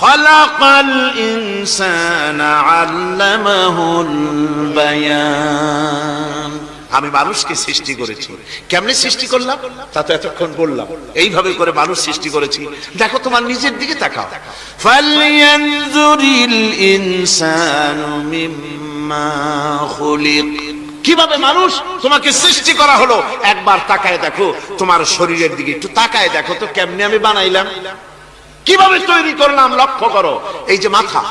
খলাকাল ইনসানা আল্লামাহুল বায়ান আমি মানুষকে সৃষ্টি করেছি। কেমনে সৃষ্টি করলাম? তা তো এতক্ষণ বললাম। এইভাবে করে মানুষ সৃষ্টি করেছি। দেখো তোমার নিজের দিকে তাকাও। ফালিয়ানজুরিল ইনসানু মিম্মা খুলিক। কীভাবে মানুষ তোমাকে সৃষ্টি করা হলো? একবার তাকায় দেখো তোমার শরীরের দিকে একটু তাকায় দেখো তো কেমনে আমি বানাইলাম। কীভাবে তৈরি করলাম লক্ষ্য করো? এই যে মাথা।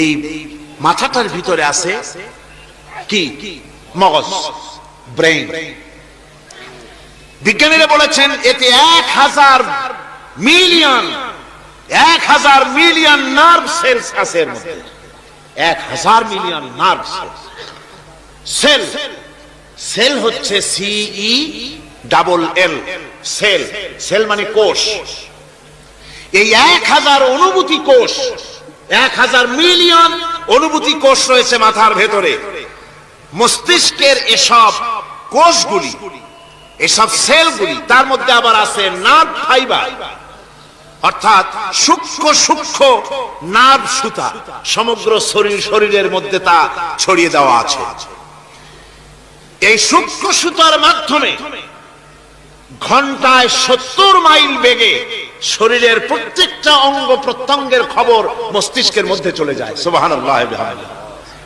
এই মাথাটার ভিতরে আছে কি? মগজ। ব্রেইন বিজ্ঞানীরা বলেছেন, এতে এক হাজার মিলিয়ন, এক হাজার মিলিয়ন নার্ভ সেলস আছে এক হাজার million nerve cells cell cell হচ্ছে সিই ডাবল এল সেল সেল মানে কোষ। এই এক হাজার অনুভূতি কোষ, এক হাজার মিলিয়ন অনুভূতি কোষ রয়েছে মাথার ভেতরে। মস্তিষ্কের এসব কোষগুলি, এসব সেলগুলি, তার মধ্যে আবার আছে নার্ভ ফাইবার অর্থাৎ সূক্ষ্ম সূক্ষ্ম নার্ভ সুতা, সমগ্র শরীর, শরীরের মধ্যে তা ছড়িয়ে দেওয়া আছে। এই সূক্ষ্ম সুতার মাধ্যমে ঘন্টায় সত্তর মাইল বেগে শরীরের প্রত্যেকটা অঙ্গ প্রত্যঙ্গের খবর মস্তিষ্কের মধ্যে চলে যায়। সুবাহান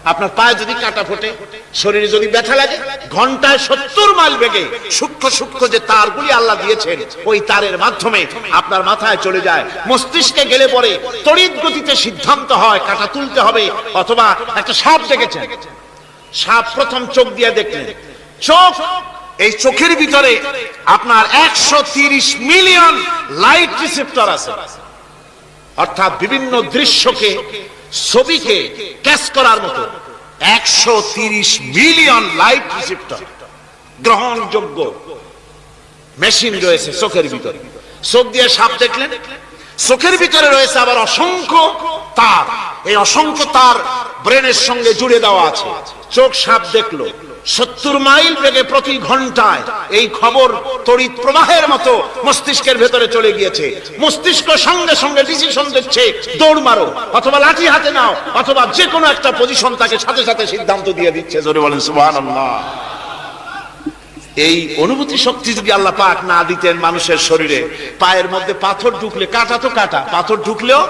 আপনার পায়ে যদি কাটা ফোটে শরীরে যদি ব্যথা লাগে ঘন্টায় সত্তর মাইল বেগে সূক্ষ্ম সূক্ষ্ম যে তারগুলি আল্লাহ দিয়েছেন ওই তারের মাধ্যমে আপনার মাথায় চলে যায়। মস্তিষ্কে গেলে পরে তড়িৎ গতিতে সিদ্ধান্ত হয় কাটা তুলতে হবে অথবা একটা সাপ দেখেছেন সাপ প্রথম চোখ দিয়ে দেখলেন। চোখ এই চোখের ভিতরে আপনার একশো মিলিয়ন লাইট রিসেপ্টর আছে। অর্থাৎ বিভিন্ন দৃশ্যকে, ছবিকে ক্যাচ করার মতো একশো মিলিয়ন লাইট রিসেপ্টর। গ্রহণযোগ্য মেশিন রয়েছে চোখের ভিতরে। চোখ দিয়ে সাপ দেখলেন? চোখের ভিতরে রয়েছে আবার অসংখ্য তার। এই অসংখ্য তার ব্রেনের সঙ্গে জুড়ে দেওয়া আছে। চোখ সাপ দেখল। সত্তর মাইল বেগে প্রতি ঘন্টায় এই খবর তড়িৎ প্রবাহের মতো মস্তিষ্কের ভেতরে চলে গিয়েছে। মস্তিষ্ক সঙ্গে সঙ্গে ডিসিশন দিচ্ছে দৌড় মারো, অথবা লাঠি হাতে নাও, অথবা যে কোনো একটা পজিশন তাকে সাথে সাথে সিদ্ধান্ত দিয়ে দিচ্ছে। জোরে বলেন, সুবহানাল্লাহ। এই অনুভূতি শক্তি যদি আল্লাহ পাক না দিতেন মানুষের শরীরে, পায়ের মধ্যে পাথর ঢুকলে কাটা তো কাটা, পাথর ঢুকলেও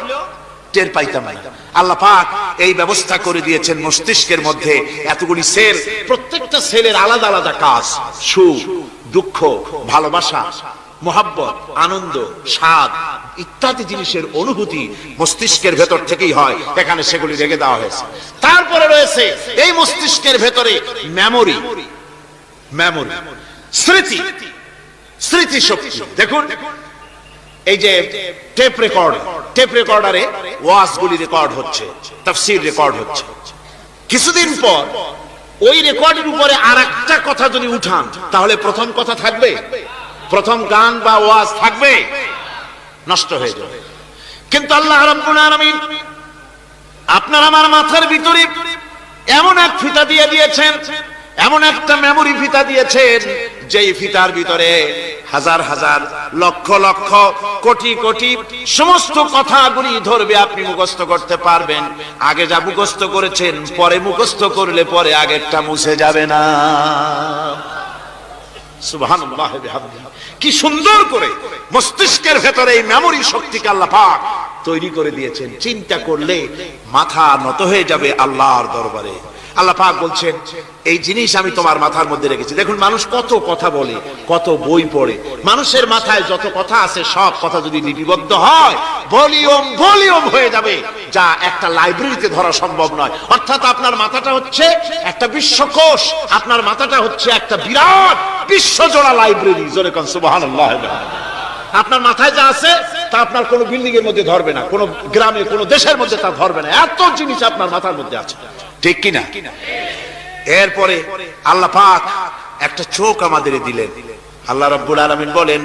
টের পাইতাম না। আল্লাহ পাক এই ব্যবস্থা করে দিয়েছেন মস্তিষ্কের মধ্যে এতগুলি সেল, প্রত্যেকটা সেলের আলাদা আলাদা কাজ, সুখ, দুঃখ, ভালোবাসা, মোহাব্বত, আনন্দ, স্বাদ ইত্যাদি জিনিসের অনুভূতি মস্তিষ্কের ভেতর থেকেই হয়, এখানে সেগুলি রেখে দেওয়া হয়েছে। তারপরে রয়েছে এই মস্তিষ্কের ভেতরে মেমোরি মেমোরি স্মৃতি স্মৃতি শক্তি দেখুন এই যে টেপ রেকর্ড টেপ রেকর্ডারে ওয়াজ গুলি রেকর্ড হচ্ছে তাফসির রেকর্ড হচ্ছে। কিছুদিন পর ওই রেকর্ডের উপরে আর একটা কথা যদি উঠান তাহলে প্রথম কথা থাকবে? প্রথম গান বা ওয়াজ থাকবে? নষ্ট হয়ে যাবে। কিন্তু আল্লাহ রাব্বুল আলামিন আপনার আমার মাথার ভিতরে এমন এক ফিতা দিয়ে দিয়েছেন। এমন একটা মেমোরি ফিতা দিয়েছেন, যেই ফিতার ভিতরে হাজার হাজার লক্ষ লক্ষ, কোটি কোটি সমস্ত কথাগুলি ধরবে আপনি মুখস্থ করতে পারবেন। আগে যা মুখস্থ করেছেন, পরে মুখস্থ করলে পরে আগেরটা মুছে যাবে না। কি সুন্দর করে মস্তিষ্কের ভেতরে এই মেমোরি শক্তিকে পাক তৈরি করে দিয়েছেন। চিন্তা করলে মাথা নত হয়ে যাবে আল্লাহর দরবারে। আল্লাহ পাক বলছেন, এই জিনিস আমি তোমার মাথার মধ্যে রেখেছি। দেখুন, মানুষ কত কথা বলে, কত বই পড়ে। মানুষের মাথায় যত কথা আছে, সব কথা যদি লিপিবদ্ধ হয়, ভলিউম ভলিউম হয়ে যাবে। যা একটা লাইব্রেরিতে ধরা সম্ভব নয়। অর্থাৎ আপনার মাথাটা হচ্ছে একটা বিশ্বকোষ, আপনার মাথাটা হচ্ছে একটা বিরাট বিশ্বজোড়া লাইব্রেরি। জোরে কন, সুবহানাল্লাহ। আপনার মাথায় যা আছে, তা আপনার কোনো বিল্ডিং এর মধ্যে ধরবে না, কোনো গ্রামে কোনো দেশের মধ্যে তা ধরবে না। এত জিনিস আপনার মাথার মধ্যে আছে। ঠিক কিনা? এরপরে আল্লাহ পাক একটা চোখ আমাদের দিলেন। আল্লাহ রাব্বুল আলামিন বলেন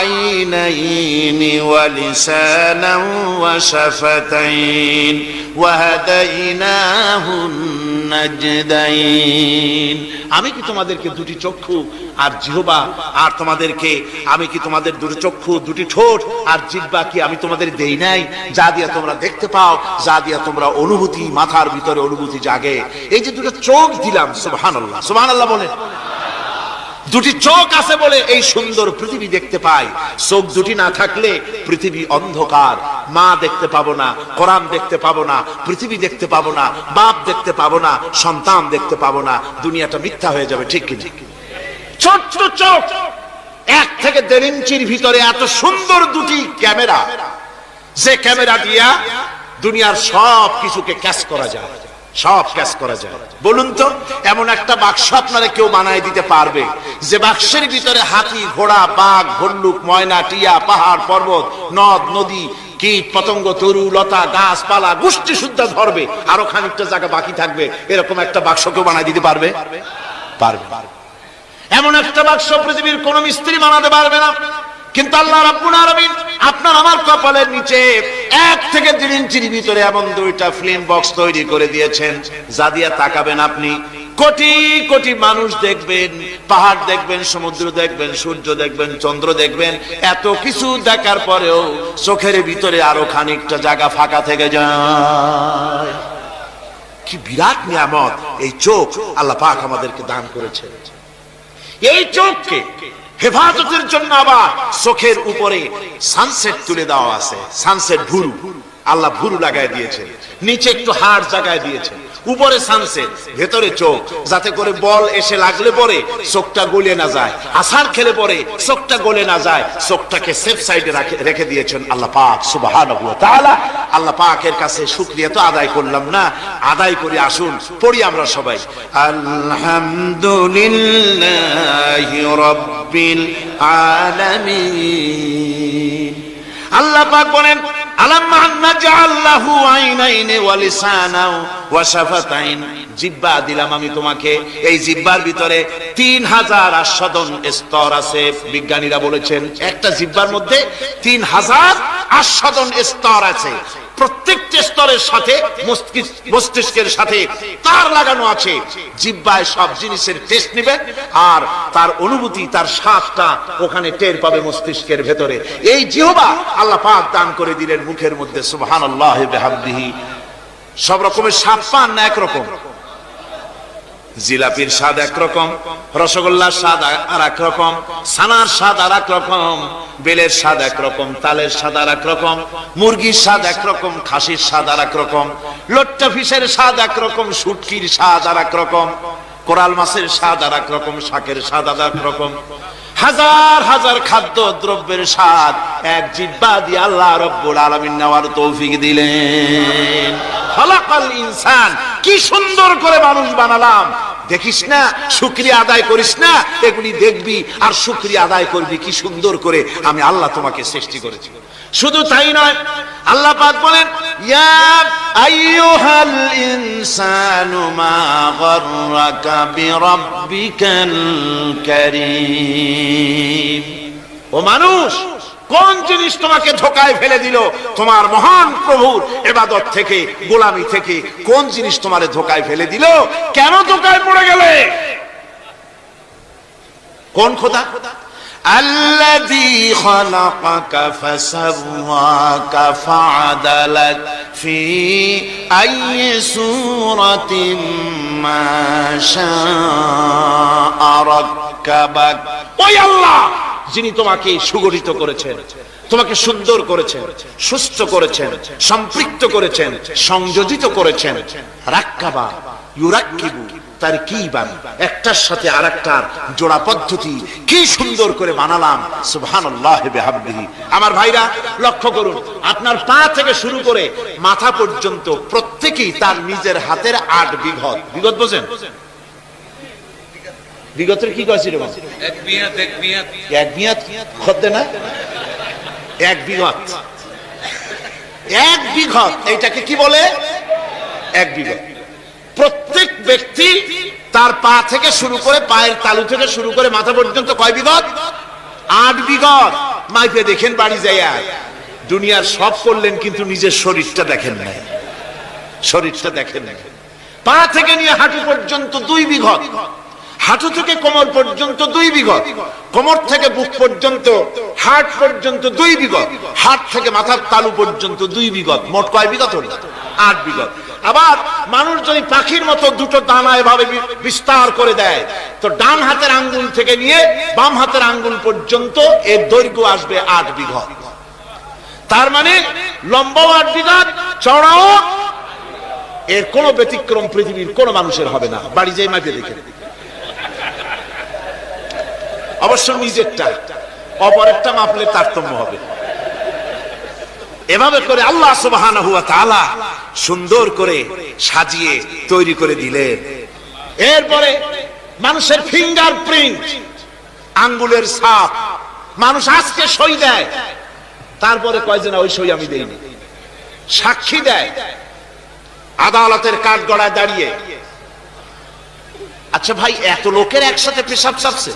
আইনাইনি ওয়া লিসানান ওয়া শাফাতাইন ওয়া হাদাইনাহু নাজদাইন। আমি কি তোমাদেরকে দুটি চক্ষু আর জিহবা, আর তোমাদেরকে আমি কি তোমাদের দুটি চক্ষু, দুটি ঠোঁট, আর জিহ্বা কি আমি তোমাদের দেই নাই? যা দিয়া তোমরা দেখতে পাও, যা দিয়া তোমরা অনুভূতি, মাথার ভিতরে অনুভূতি জাগে। এই যে দুটো চোখ দিলাম, সুবহানাল্লাহ। সুবহানাল্লাহ বলেন। দুটি চোখ আছে বলে এই সুন্দর পৃথিবী দেখতে পাই। চোখ দুটি না থাকলে পৃথিবী অন্ধকার। মা দেখতে পাবো না, কোরআন দেখতে পাবো না, পৃথিবী দেখতে পাবো না, বাপ দেখতে পাবো না, সন্তান দেখতে পাবো না, দুনিয়াটা মিথ্যা হয়ে যাবে, ঠিক কিনা? ছোট্ট চোখ। এক থেকে দেড় ইঞ্চির ভিতরে এত সুন্দর দুটি ক্যামেরা। যে ক্যামেরা দিয়া দুনিয়ার সব কিছুকে ক্যাচ করা যায়। সব ক্যাচ করা যায়। বলুন তো, এমন একটা বাক্স আপনারা কেউ বানায় দিতে পারবে? যে বাক্সের ভিতরে হাতি, ঘোড়া, বাঘ, ভল্লুক, ময়না, টিয়া, পাহাড়, পর্বত, নদ, নদী, কীট, পতঙ্গ, তরু, লতা, গাছপালা, গোষ্ঠী শুদ্ধা ধরবে। আরও খানিকটা জায়গা বাকি থাকবে। এরকম একটা বাক্স কেউ বানায় দিতে পারবে? পারবে। এমন একটা বাক্স পৃথিবীর কোন মিস্ত্রি বানাতে পারবে না। কিন্তু আল্লাহ রাব্বুল আলামিন আপনার আমার কপালের নিচে এক থেকে দেড় ইঞ্চির ভিতরে এমন দুইটা ফিল্ম বক্স তৈরি করে দিয়েছেন, যা দিয়ে তাকাবেন আপনি। কোটি কোটি মানুষ দেখবেন, পাহাড় দেখবেন, সমুদ্র দেখবেন, সূর্য দেখবেন, চন্দ্র দেখবেন, এত কিছু দেখার পরেও চোখের ভিতরে আরও খানিকটা জায়গা ফাঁকা থেকে যায়। কি বিরাট নিয়ামত, এই চোখ আল্লাহ পাক আমাদেরকে দান করেছে এই চোখকে হেফাজতের জন্য আবার চোখের উপরে সানসেট তুলে দেওয়া আছে সানসেট ভুরু। আল্লাহ ভুরু লাগাই দিয়েছে, নিচে একটু হাড় জায়গায় দিয়েছে, উপরে সানসেট ভেতরে চোখ, যাতে করে বল এসে লাগলে পরে চোখটা গলে না যায় আসার খেলে পরে চোখটা গলে না যায়, চোখটাকে সেফ সাইডে রেখে দিয়েছেন আল্লাহ পাক, সুবহানাহু ওয়া আল্লাহ পাকের কাছে শুকরিয়া তো আদায় করলাম না, আদায় করে আসুন, পড়ি আমরা সবাই। আলহামদুলিল্লাহি আলামিন। আল্লাহ পাক বলেন জিব্বা দিলাম আমি তোমাকে। এই জিব্বার ভিতরে তিন হাজার আস্বাদন স্তর আছে, বিজ্ঞানীরা বলেছেন। একটা জিব্বার মধ্যে তিন হাজার আস্বাদন স্তর আছে। প্রত্যেকটি স্তরের সাথে, মস্তিষ্ক- মস্তিষ্কের সাথে তার লাগানো আছে। জিব্বায় সব জিনিসের টেস্ট নেবে আর তার অনুভূতি, তার স্বাদটা ওখানে টের পাবে মস্তিষ্কের ভেতরে। এই জিহবা আল্লাহ পাক দান করে দিলেন মুখের মধ্যে, সুবহানাল্লাহ বিহামদিহি। সব রকমের স্বাদ পান না একরকম। জিলাপির স্বাদ একরকম, রসগোল্লার স্বাদ আর এক রকম সানার স্বাদ আর এক রকম বেলের স্বাদ একরকম, তালের স্বাদ আর এক রকম মুরগির স্বাদ একরকম, খাসির স্বাদ আর এক রকম লোট্টা ফিসের স্বাদ একরকম সুটকির স্বাদ আর এক রকম কোরাল মাছের স্বাদ আর এক রকম শাকের স্বাদ আর এক রকম হাজার হাজার খাদ্য দ্রব্যের স্বাদ এক জিব্বা দিয়ে আল্লাহ রব্বুল আলমিন নেওয়ার তৌফিক দিলেন। হলাকাল ইনসান, কি সুন্দর করে মানুষ বানালাম। দেখিস না, শুক্রিয়া আদায় করিস না, এগুলি দেখবি আর শুক্রিয়া আদায় করবি, কি সুন্দর করে আমি আল্লাহ তোমাকে সৃষ্টি করেছি। শুধু তাই নয়, আল্লাহ পাক বলেন, ইয়া আইয়ুহাল ইনসানু মা গররাকা বিরাব্বিকাল কারীম। ও মানুষ, কোন জিনিস তোমাকে ধোকায় ফেলে দিল? তোমার মহান প্রভুর এবাদত থেকে, গোলামি থেকে কোন জিনিস তোমারে ধোকায় ফেলে দিল? কেন ধোকায় পড়ে গেলে? কোন খোদা? الذي خلقك فسواك فعدلك في أي سورة ما شاء ركبك ওই আল্লাহ যিনি তোমাকে সুগঠিত করেছেন তোমাকে সুন্দর করেছেন সুস্থ করেছেন সম্পৃক্ত করেছেন সংযোজিত করেছেন রাক্কাবা ইউরাক্কিবু তার কি বান একটার সাথে আরেকটার জোড়া পদ্ধতি কি সুন্দর করে বানালাম আমার ভাইরা লক্ষ্য করুন আপনার পা থেকে শুরু করে মাথা পর্যন্ত প্রত্যেকেই তার নিজের হাতের আট বিঘত। বিগত বোঝেন? বিগতের কি কয়েছিল এক বিয়াত এক বিঘত? খদ্দে না? এক বিঘত। এক বিঘত এইটাকে কি বলে? এক বিঘত। ব্যক্তি তার পা থেকে শুরু করে পায়ের তালু থেকে শুরু করে মাথা পর্যন্ত কয় বিঘত আট বিঘত মাইপে দেখেন বাড়ি যাইয়া। দুনিয়ার সব করলেন কিন্তু নিজের শরীরটা দেখেন না শরীরটা দেখেন না পা থেকে নিয়ে হাঁটু পর্যন্ত দুই বিঘত হাঁটু থেকে কোমর পর্যন্ত দুই বিঘত কোমর থেকে বুক পর্যন্ত, হাট পর্যন্ত দুই বিঘত হাট থেকে মাথার তালু পর্যন্ত দুই বিঘত মোট কয় বিঘত হল? আট বিঘত আবার মানুষ যদি পাখির মতো দুটো দানা এভাবে বিস্তার করে দেয়, তো ডান হাতের আঙ্গুল থেকে নিয়ে বাম হাতের আঙ্গুল পর্যন্ত এর দৈর্ঘ্য আসবে আট বিঘত তার মানে লম্বাও আট বিঘত চড়াও এর কোন ব্যতিক্রম পৃথিবীর কোন মানুষের হবে না। বাড়ি যেই মাপে দেখে অবশ্য নিজেরটা, অপরেরটা মাপলে তারতম্য হবে। এভাবে করে আল্লাহ তাআলা সুন্দর করে সাজিয়ে তৈরি করে দিলেন এরপরে মানুষের ফিঙ্গার প্রিন্ট আঙ্গুলের ছাপ, মানুষ আজকে সই দেয়। তারপরে কয় যে না, ওই সই আমি দেইনি। সাক্ষী দেয়। আদালতের কাঠ গড়ায় দাঁড়িয়ে। আচ্ছা ভাই, এত লোকের একসাথে পেশাব চাপছে?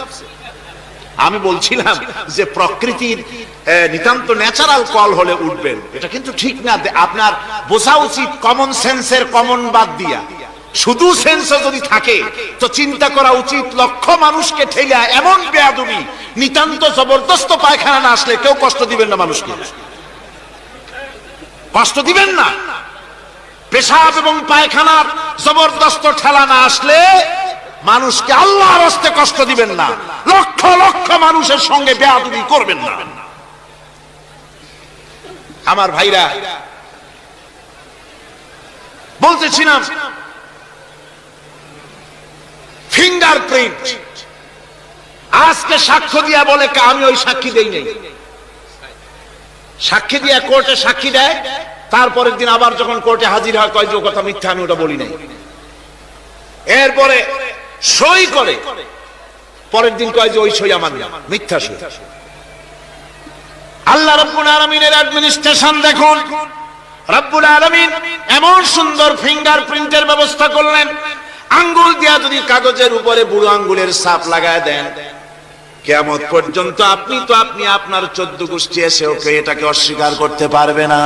আমি বলছিলাম যে প্রকৃতির নিতান্ত ন্যাচারাল কল হলে উঠবেন। এটা কিন্তু ঠিক না আপনার বোঝা উচিত কমন সেন্সের কমন বাদ দিয়া। শুধু সেন্স যদি থাকে, তো চিন্তা করা উচিত লক্ষ মানুষকে ঠেলা এমন বেয়াদবি, নিতান্ত জবরদস্ত পায়খানা না আসলে কেউ কষ্ট দিবেন না মানুষকে। কষ্ট দিবেন না। পেশাব এবং পায়খানার জবরদস্ত ঠেলা না আসলে মানুষকে আল্লাহর হস্তে কষ্ট দিবেন না। লক্ষ লক্ষ মানুষের সঙ্গে বেয়াদবি করবেন না। আমার ভাইরা। বলতেছিলাম ফিঙ্গার প্রিন্ট আজকে সাক্ষ্য দিয়া বলে আমি ওই সাক্ষী দেই নাই। সাক্ষী দিয়া কোর্টে সাক্ষী দেয়, তারপরের দিন আবার যখন কোর্টে হাজির হয়, কয় যে কথা মিথ্যা, আমি ওটা বলি নাই। এরপরে সই করে, পরের দিন কয় যে ওই সই আমার মিথ্যা সই। আল্লাহ রাব্বুল আলামিনের অ্যাডমিনিস্ট্রেশন দেখুন। রব্বুল আলামিন এমন সুন্দর ফিঙ্গার প্রিন্টের ব্যবস্থা করলেন। আঙ্গুল দিয়া যদি কাগজের উপরে বুড়ো আঙ্গুলের ছাপ লাগায় দেন কেমত পর্যন্ত আপনি তো আপনি আপনার চোদ্দ গোষ্ঠী এসে ওকে এটাকে অস্বীকার করতে পারবে না।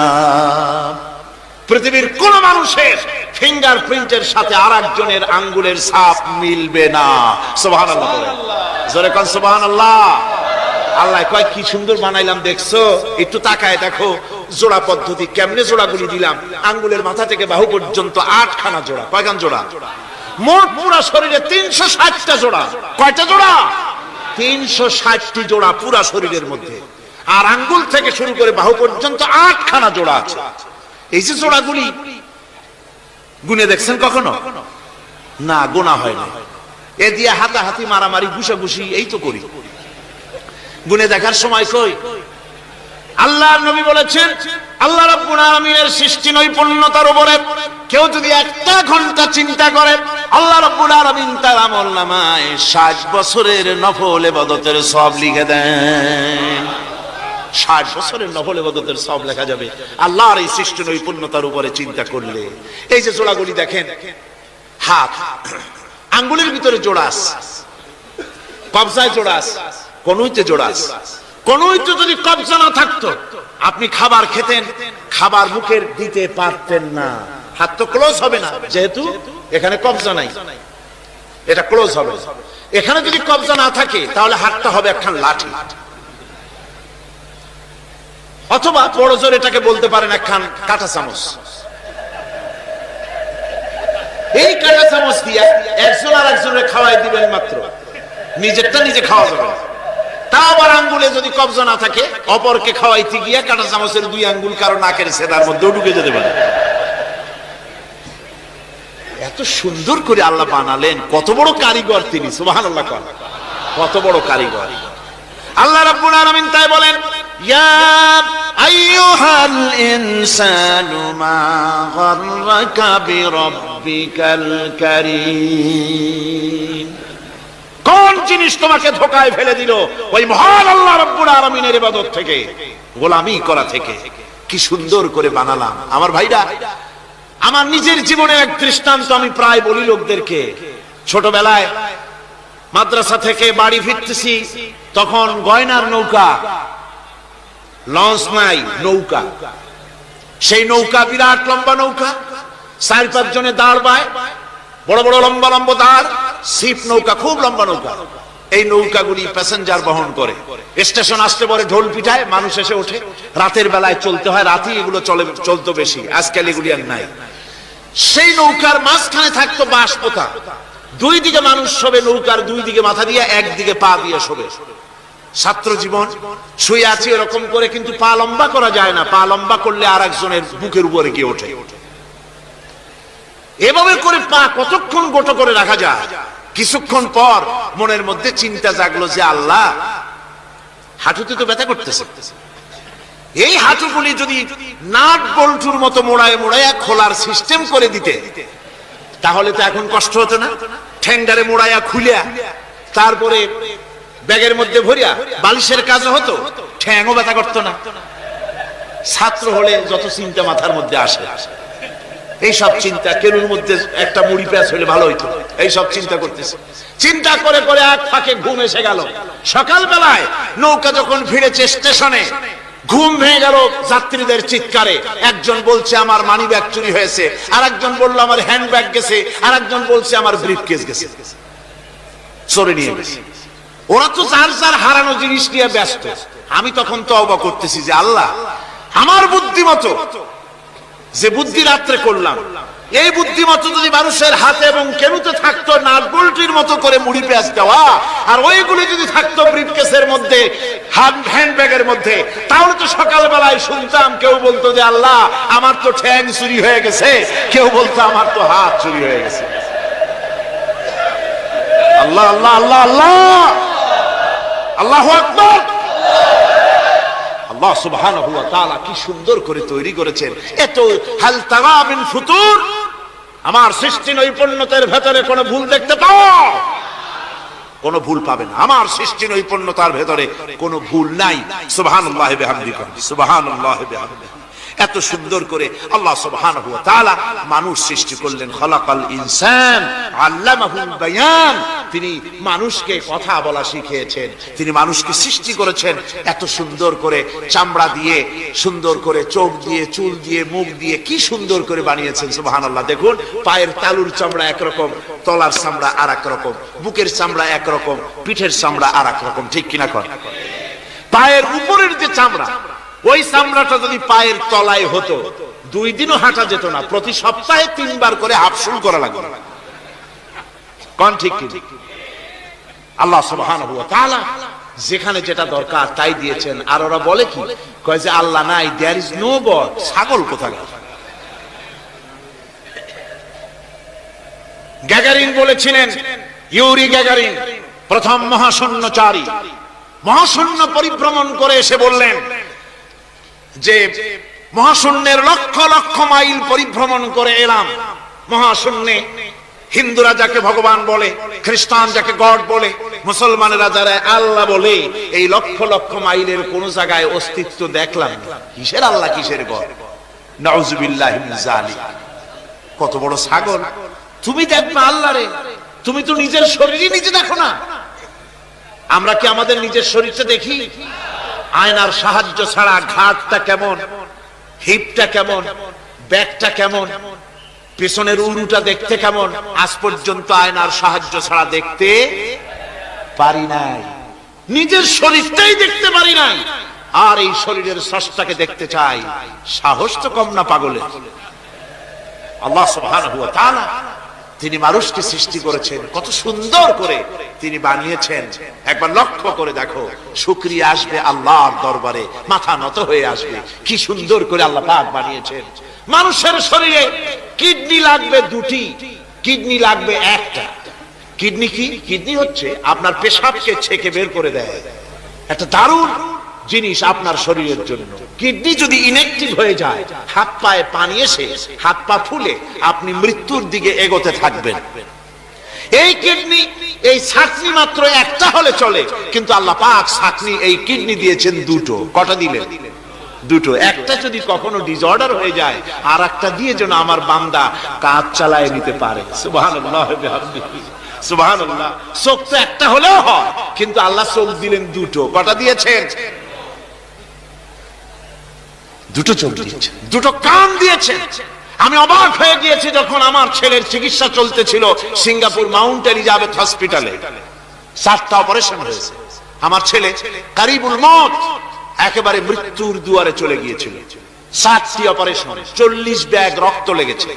পৃথিবীর কোন মানুষের ফিঙ্গার প্রিন্টের সাথে আর একজনের আঙ্গুলের সাপ মিলবে না। সোহান আল্লাহ জোরে কন সোহান আল্লাহ আল্লাহ কয়, কি সুন্দর বানাইলাম দেখছ? একটু তাকায় দেখো, জোড়া পদ্ধতি কেমনে জোড়াগুলি দিলাম? আঙ্গুলের মাথা থেকে বাহু পর্যন্ত আটখানা জোড়া। কয়খান জোড়া? মোট পুরা শরীরে তিনশো ষাটটা জোড়া। কয়টা জোড়া? তিনশো ষাটটি জোড়া পুরা শরীরের মধ্যে। আর আঙ্গুল থেকে শুরু করে বাহু পর্যন্ত আটখানা জোড়া আছে। এই যে জোড়াগুলি, গুনে দেখছেন কখনো? না, গোনা হয় না এ দিয়ে হাতাহাতি, মারামারি, ঘুষাঘুষি, এই তো করি। গুনে দেখার সময় কই? আল্লাহ নবী বলেছেন, আল্লাহ রাব্বুল আলামিনের সৃষ্টি নৈপুণ্যতার উপরে কেউ যদি একটা ঘণ্টা চিন্তা করে, আল্লাহ রাব্বুল আলামিন তার আমল নামায় 60 বছরের নফল ইবাদতের সব লিখে দেন। ষাট বছরের নফল ইবাদতের সব লেখা যাবে। আল্লাহর এই সৃষ্টি নৈপুণ্যতার উপরে চিন্তা করলে। এই যে জোড়াগুলি দেখেন, হাত, আঙ্গুলের ভিতরে জোড়া জোড়াস কবজায় জোড়াস কোনইতে জোড়াস। কোনইতে যদি কবজা না থাকতো, আপনি খাবার খেতেন, খাবার মুখের দিতে পারতেন না। হাত তো ক্লোজ হবে না, যেহেতু এখানে কবজা নাই। এটা ক্লোজ হবে। এখানে যদি কবজা না থাকে, তাহলে হাতটা হবে একখান লাঠি। অথবা বড় জোর এটাকে বলতে পারেন একখান কাঁটা চামচ। এই কাঁটা চামচ দিয়ে একজন আর একজনের খাওয়াই দিবেন মাত্র। নিজেরটা নিজে খাওয়া যাবে। তা আবার আঙ্গুলে যদি কবজা না থাকে, অপরকে খাওয়াইতে গিয়ে কাটা চামচের দুই আঙ্গুল কারও নাকের সেদার মধ্যেও ঢুকে যেতে পারে। এত সুন্দর করে আল্লাহ বানালেন, কত বড় কারিগর তিনি, সুবহানাল্লাহ কর কত বড় কারিগর। আল্লাহ রাব্বুল আলামিন তাই বলেন, ইয়া আইয়ুহাল ইনসানু মা গাররাকা বিরাব্বিকাল কারীম। কোন জিনিস তোমাকে ধোকায় ফেলে দিল ওই মহান আল্লাহ রাব্বুল আলামিনের ইবাদত থেকে, গোলামি করা থেকে। কি সুন্দর করে বানালাম। আমার ভাইরা, আমার নিজের জীবনের এক দৃষ্টান্ত আমি প্রায় বলি লোকদেরকে। ছোটবেলায় মাদ্রাসা থেকে বাড়ি ফিরতেছি, তখন গয়নার নৌকা, লঞ্চ নাই, নৌকা। সেই নৌকা বিরাট লম্বা নৌকা, চার পাঁচ জনে দাঁড় বায় বড় বড় লম্বা লম্বা তার সিপ নৌকা, খুব লম্বা নৌকা। এই নৌকাগুলি প্যাসেঞ্জার বহন করে। স্টেশন আসতে পরে, ঢোল পিঠায়, মানুষ এসে ওঠে। রাতের বেলায় চলতে হয়, রাতেই এগুলো চলে, চলতো বেশি। আজকাল এগুলি আর নাই। সেই নৌকার মাঝখানে থাকতো বাঁশ পোতা দুই দিকে মানুষ শোবে, নৌকার দুই দিকে মাথা দিয়ে একদিকে পা দিয়ে শোবে। ছাত্র জীবন, শুয়ে আছে এরকম করে, কিন্তু পা লম্বা করা যায় না। পা লম্বা করলে আর একজনের বুকের উপরে গিয়ে ওঠে। এভাবে করে পা কতক্ষণ গোটো করে রাখা যায়? কিছুক্ষণ পর মনের মধ্যে চিন্তা জাগলো যে আল্লাহ, হাঁটুতে তো ব্যথা করতেছে। এই হাঁটুগুলি যদি নাট বল্টুর মতো মোড়ায় মোড়ায় খোলার সিস্টেম করে দিতে, তাহলে তো এখন কষ্ট হতো না। ঠ্যাংডারে মোড়াইয়া খুলিয়া, তারপরে ব্যাগের মধ্যে ভরিয়া বালিশের কাজ হতো, ঠ্যাংও ব্যথা করতো না। ছাত্র হলে যত চিন্তা মাথার মধ্যে আসে। এই সব চিন্তা কেনুর মধ্যে একটা মুড়ি প্যাঁচ হলে ভালো হইতো। এই সব চিন্তা করতেছে। চিন্তা করে করে এক ফাঁকে ঘুম এসে গেল। সকাল বেলায় নৌকা যখন ফিরেছে স্টেশনে, ঘুম ভেঙে গেল যাত্রীদের চিৎকারে। একজন বলছে, আমার মানি ব্যাগ চুরি হয়েছে। আর একজন বলল, আমার হ্যান্ড ব্যাগ গেছে। আর একজন বলছে, আমার ব্রিফ কেস গেছে। চোরে নিয়ে গেছে। ওরা তো যার যার হারানো জিনিস নিয়ে ব্যস্ত। আমি তখন তো অবাক করতেছি যে, আল্লাহ, আমার বুদ্ধিমতো যে বুদ্ধি রাত্রে করলাম। এই বুদ্ধিমতো যদি মানুষের হাতে এবং কেনুতে থাকতো নাট মতো করে মুড়ি পেঁয়াজ দেওয়া, আর ওইগুলি যদি থাকতো ব্রিফকেসের মধ্যে মধ্যে, তাহলে তো সকালবেলায় শুনতাম, কেউ বলতো যে, আল্লাহ, আমার তো ঠ্যাং চুরি হয়ে গেছে। কেউ বলতো, আমার তো হাত চুরি হয়ে গেছে। আল্লাহ আল্লাহ আল্লাহ আল্লাহ! আল্লাহ আকবর! আল্লাহ সুবহান কি সুন্দর করে তৈরি করেছেন। এত হাল ফুতুর, আমার সৃষ্টি নৈপুণ্যতার ভেতরে কোনো ভুল দেখতে পাও? কোনো ভুল পাবে না। আমার সৃষ্টি নৈপুণ্যতার ভেতরে কোনো ভুল নাই। সুবহানাল্লাহি সুবহান আল্লাহ বিহামদিহি এত সুন্দর করে আল্লাহ সুবহানাহু ওয়া মানুষ সৃষ্টি করলেন, খলাকাল ইনসান, আল্লামাহুল বায়ান। তিনি মানুষকে কথা বলা শিখিয়েছেন, তিনি মানুষকে সৃষ্টি করেছেন, এত সুন্দর করে চামড়া দিয়ে, সুন্দর করে চোখ দিয়ে, চুল দিয়ে, মুখ দিয়ে কি সুন্দর করে বানিয়েছেন, সুবহানাল্লাহ। দেখুন, পায়ের তালুর চামড়া একরকম, তলার চামড়া আর রকম বুকের চামড়া একরকম, পিঠের চামড়া আর রকম ঠিক কিনা কর পায়ের উপরের যে চামড়া ওই চামড়াটা যদি পায়ের তলায় হতো, দুই দিনও হাঁটা যেত না, প্রতি সপ্তাহে তিনবার করে হাফসুল করা লাগবে। কোন ঠিক কি আল্লাহ তাআলা যেখানে যেটা দরকার তাই দিয়েছেন। আর ওরা বলে কি? কয় যে, আল্লাহ নাই দেয়ার ইজ নো গড ছাগল কোথায় গ্যাগারিন বলেছিলেন, ইউরি গ্যাগারিন, প্রথম মহাশূন্যচারী। মহাশূন্য পরিভ্রমণ করে এসে বললেন যে মহাশূন্যের লক্ষ লক্ষ মাইল পরিভ্রমণ করে এলাম। মহাশূন্যে হিন্দুরা যাকে ভগবান বলে, খ্রিস্টান যাকে গড বলে, মুসলমানেরা যারা আল্লাহ বলে, এই লক্ষ লক্ষ মাইলের কোন জায়গায় অস্তিত্ব দেখলাম কিসের আল্লাহ, কিসের গড? কত বড় ছাগল। তুমি দেখবে আল্লাহ রে, তুমি তো নিজের শরীরই নিজে দেখো না। আমরা কি আমাদের নিজের শরীরটা দেখি? আয়নার সাহায্য ছাড়া ঘাটটা কেমন? হিপটা কেমন? ব্যাগটা কেমন? পেছনের উরুটা দেখতে কেমন? আজ পর্যন্ত আয়নার সাহায্য ছাড়া দেখতে পারি নাই। নিজের শরীরটাই দেখতে পারি নাই। আর এই শরীরের স্রষ্টাকে দেখতে চাই। সাহস তো কম না পাগলের। আল্লাহ সুবহানাহু ওয়া তাআলা তিনি মানুষকে সৃষ্টি করেছেন। কত সুন্দর করে তিনি বানিয়েছেন। একবার লক্ষ্য করে দেখো, শুকরিয়া আসবে আল্লাহর দরবারে, মাথা নত হয়ে আসবে। কি সুন্দর করে আল্লাহ পাক বানিয়েছেন। মানুষের শরীরে কিডনি লাগবে দুটি, কিডনি লাগবে একটা। কিডনি কি? কিডনি হচ্ছে আপনার পেশাবকে ছেকে বের করে দেয়। একটা দারুণ জিনিস আপনার শরীরের জন্য। কিডনি যদি ইনএক্টিভ হয়ে যায়, হাত পায়ে পানি এসে, হাত পা ফুলে, আপনি মৃত্যুর দিকে এগোতে থাকবেন। এই কিডনি, এই ছাকনি মাত্র একটা হলে চলে, কিন্তু আল্লাহ পাক ছাকনি এই কিডনি দিয়েছেন দুটো। কটা দিলেন? দুটো। একটা যদি কখনো ডিসঅর্ডার হয়ে যায় আর একটা দিয়ে যেন আমার বান্দা কাজ চালায় নিতে পারে। সুবহানাল্লাহ সুবহানাল্লাহ। চোখ তো একটা হলেও হয়, কিন্তু আল্লাহ চোখ দিলেন দুটো। কটা দিয়েছেন? দুটো চোখ দিয়েছে। দুটো কান দিয়েছে। আমি অবাক হয়ে গিয়েছি যখন আমার ছেলের চিকিৎসা চলতেছিল সিঙ্গাপুর মাউন্ট এলিজাবেথ হসপিটালে। সাতটা অপারেশন হয়েছে। আমার ছেলে কারিবুল মত একেবারে মৃত্যুর দুয়ারে চলে গিয়েছিল। সাতটি অপারেশন চল্লিশ ব্যাগ রক্ত লেগেছে।